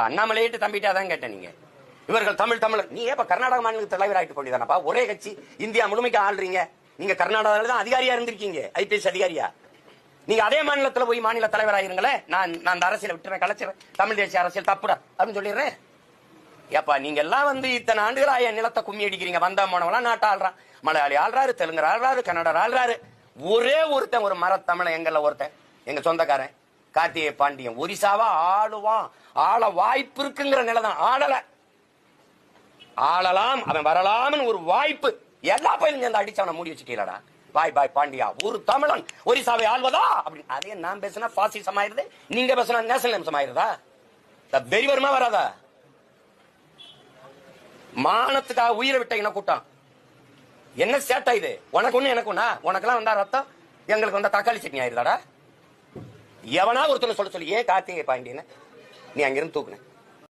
அண்ணாமலையிட்டு தம்பிட்டு அதான் கேட்டேன் நீங்க. இவர்கள் தமிழ் தமிழர். நீ ஏப்ப கர்நாடக மாநில தலைவர் ஆகிட்டு கொண்டிதானப்பா ஒரே கட்சி. இந்தியா முழுமைக்கு ஆள்றீங்க. நீங்க கர்நாடகாவில் தான் அதிகாரியா இருந்திருக்கீங்க. ஐபிஎஸ் அதிகாரியா? நீங்க அதே மாநிலத்துல போய் மாநில தலைவரா நான் நான் அந்த அரசியலை விட்டுறேன் கலைச்சிறேன். தமிழ் தேசிய அரசியல் தப்புடா அப்படின்னு சொல்லிடுறேன். ஏப்பா நீங்க எல்லாம் வந்து இத்தனை ஆண்டுகளா என் நிலத்தை கும்மி அடிக்கிறீங்க. வந்தா போனவெல்லாம் நாட்டை ஆள்றான் மலையாளி ஆள்றாரு தெலுங்கர் ஆள்றாரு கன்னடர் ஆள்றாரு. ஒரே ஒருத்தன் ஒரு மரத்தமிழன் எங்கள்ல ஒருத்தன். எங்க சொந்தக்காரன். கார்த்திகே பாண்டியன். ஒரிசாவா ஆளுவான். ஆள வாய்ப்பு இருக்குங்கிற நிலைதான். ஆளல. ஆளலாம் அவன் வரலாம்னு ஒரு வாய்ப்பு. எல்லா பயிலும் சேர்ந்து அடிச்சு அவனை மூடி வச்சுட்டீங்களா பாய் பாய் பாண்டியா ஒரு தமிழன் ஒரிசாவை ஆள்வதா? அப்படின்னு. அதே நான் பேசினா பாசிசம் ஆயிருது நீங்க பேசினா நேஷனலிசம் ஆயிருதா? வெறி வராதா? மானத்துக்காக உயிரை விட்ட இன கூட்டம். என்ன சேட்டா இது? உனக்கு ஒண்ணு எனக்கு ஒண்ணா? உனக்கெல்லாம் வந்தா ரத்தம் எங்களுக்கு வந்தா தக்காளி சட்னி ஆயிருதாடா? எவனா ஒருத்தனை சொல்ல சொல்லி ஏன் கார்த்திகை பாண்டியன நீ அங்கிருந்து தூக்குன.